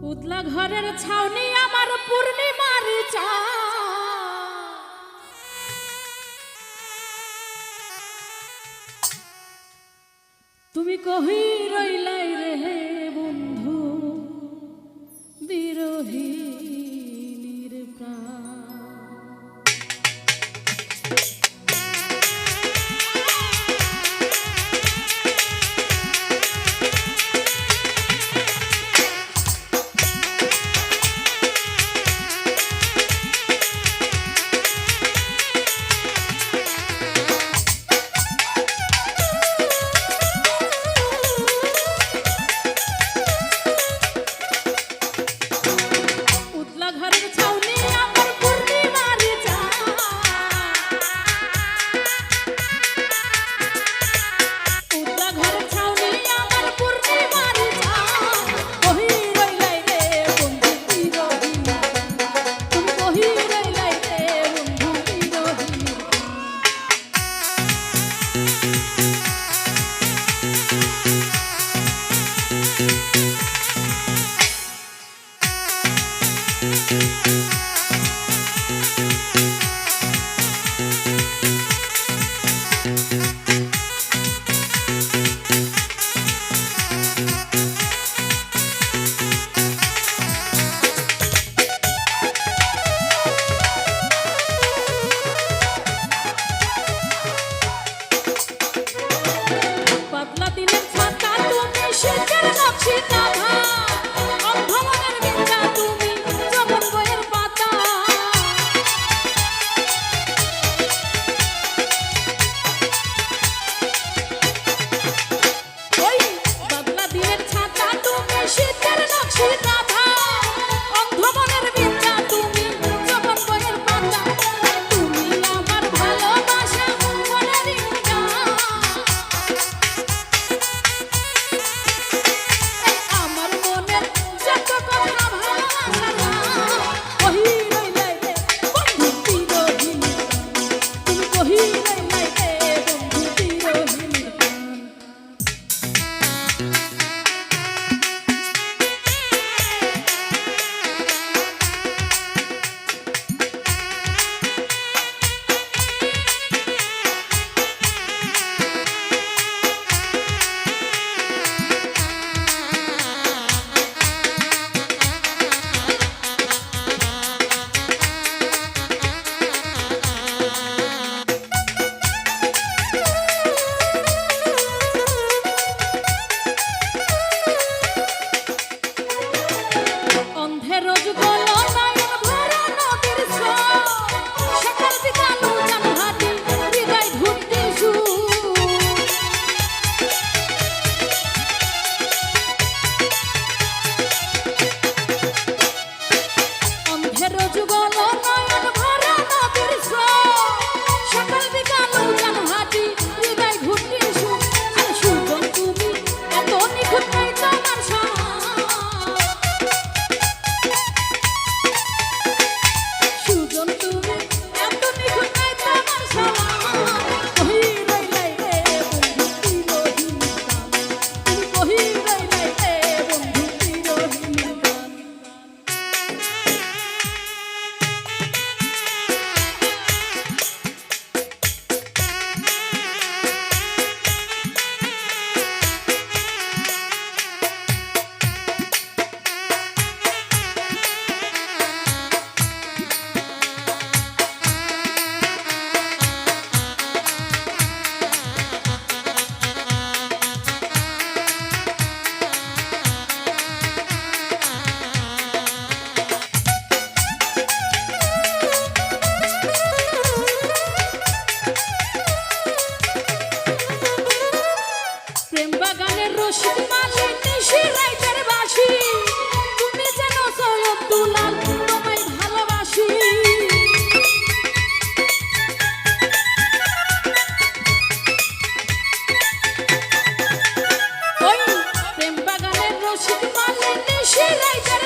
পুতলা ঘরের ছাউনি আমার পূর্ণিমার চা। তুমি কহি রইলাই রে বন্ধু বিরোহী। পারলেন দেশের রাইটার